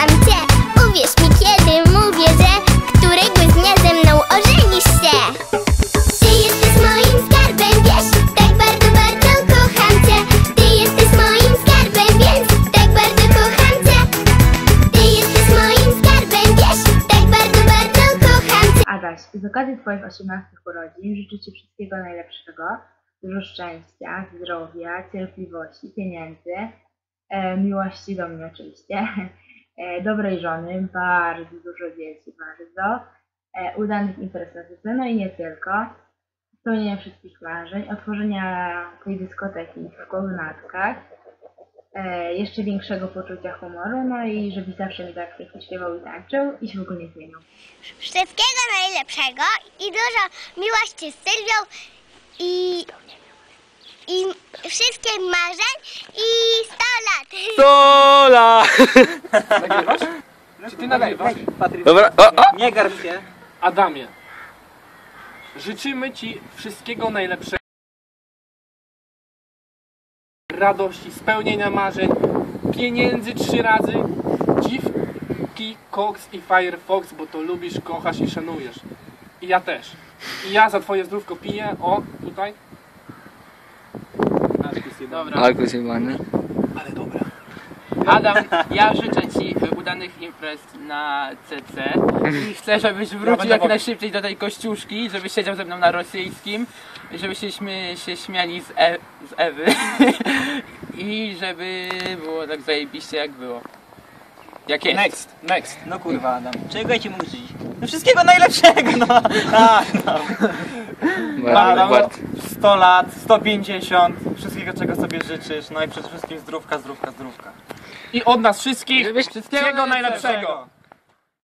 Uwierz mi kiedy mówię, że Któregoś dnia ze mną ożenisz się. Ty jesteś moim skarbem, wiesz Tak bardzo, bardzo kocham cię. Ty jesteś moim skarbem, więc Tak bardzo kocham cię. Ty jesteś moim skarbem, wiesz Tak bardzo, bardzo kocham cię. Adaś, z okazji twoich 18 urodzin Życzę ci wszystkiego najlepszego. Dużo szczęścia, zdrowia, cierpliwości, pieniędzy, e, miłości do mnie oczywiście dobrej żony, bardzo dużo dzieci, bardzo, e, udanych imprez na no i nie tylko, spełnienia wszystkich marzeń, otworzenia tej dyskoteki w Kołynatkach, e, jeszcze większego poczucia humoru, no i żebyś zawsze mi tak pięknie śpiewał i tańczył i się w ogóle nie zmieniał. Wszystkiego najlepszego i dużo miłości z Sylwią i, i wszystkich marzeń i 100 lat. Sola! Nagrywasz? Czy ty nagrywasz? Patryk, Dobra, o, o! nie garb się. Adamie, życzymy Ci wszystkiego najlepszego. Radości, spełnienia marzeń, pieniędzy trzy razy, dziwki, koks i Firefox, bo to lubisz, kochasz i szanujesz. I ja też. I ja za Twoje zdrówko piję, o, tutaj. Dobra. Zjebany. Ale dobra. Adam, ja życzę Ci udanych imprez na CC i chcę, żebyś wrócił jak najszybciej do tej kościuszki, żebyś siedział ze mną na rosyjskim, żebyśmy się śmiali z, e z Ewy i żeby było tak zajebiście jak było. Jak jest. Next, next. No kurwa Adam, czego ja ci mógł życzyć? No wszystkiego najlepszego, no. A, no. Bart, Bart. 100 lat, 150, wszystkiego czego sobie życzysz, no i przede wszystkim zdrówka, zdrówka, zdrówka. I od nas wszystkich wszystkiego najlepszego.